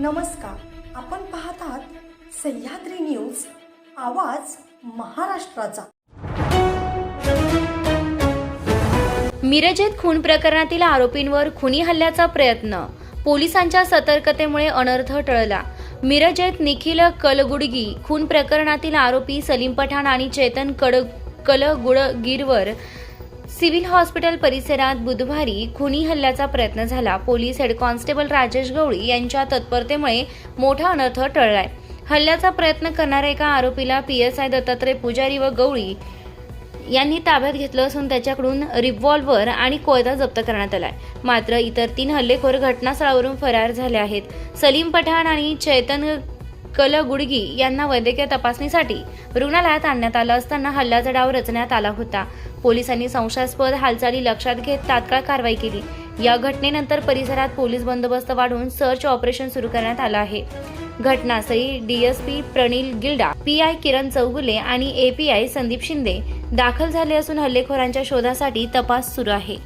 नमस्कार. आपण पाहतात सह्याद्री न्यूज आवाज महाराष्ट्राचा. मिरजेत खून प्रकरणातील आरोपींवर खुनी हल्ल्याचा प्रयत्न. पोलिसांच्या सतर्कतेमुळे अनर्थ टळला. मिरजेत निखिल कलगुडगी खून प्रकरणातील आरोपी सलीम पठाण आणि चेतन कड कलगुडगीरवर सिव्हिल हॉस्पिटल परिसरात बुधवारी खुनी हल्ल्याचा प्रयत्न झाला. Police head constable Rajesh Gawali यांच्या तत्परतेमुळे मोठा अनर्थ टळलाय. हल्ल्याचा प्रयत्न करणाऱ्या एका आरोपीला पी एस आय दत्तात्रय पुजारी व गवळी यांनी ताब्यात घेतलं असून त्याच्याकडून रिव्हॉल्व्हर आणि कोयता जप्त करण्यात आलाय. मात्र इतर तीन हल्लेखोर घटनास्थळावरून फरार झाले आहेत. सलीम पठाण आणि कल गुडगी यांना वैद्यकीय तपासणीसाठी रुग्णालयात आणण्यात आलं असताना हल्ल्याचा डाव रचण्यात आला होता. पोलिसांनी संशयास्पद हालचाली लक्षात घेत तात्काळ कारवाई केली. या घटनेनंतर परिसरात पोलीस बंदोबस्त वाढवून सर्च ऑपरेशन सुरू करण्यात आलं आहे. घटनास्थळी डीएसपी प्रणील गिल्डा पीआय किरण चौगुले आणि एपीआय संदीप शिंदे दाखल झाले असून हल्लेखोरांच्या शोधासाठी तपास सुरू आहे.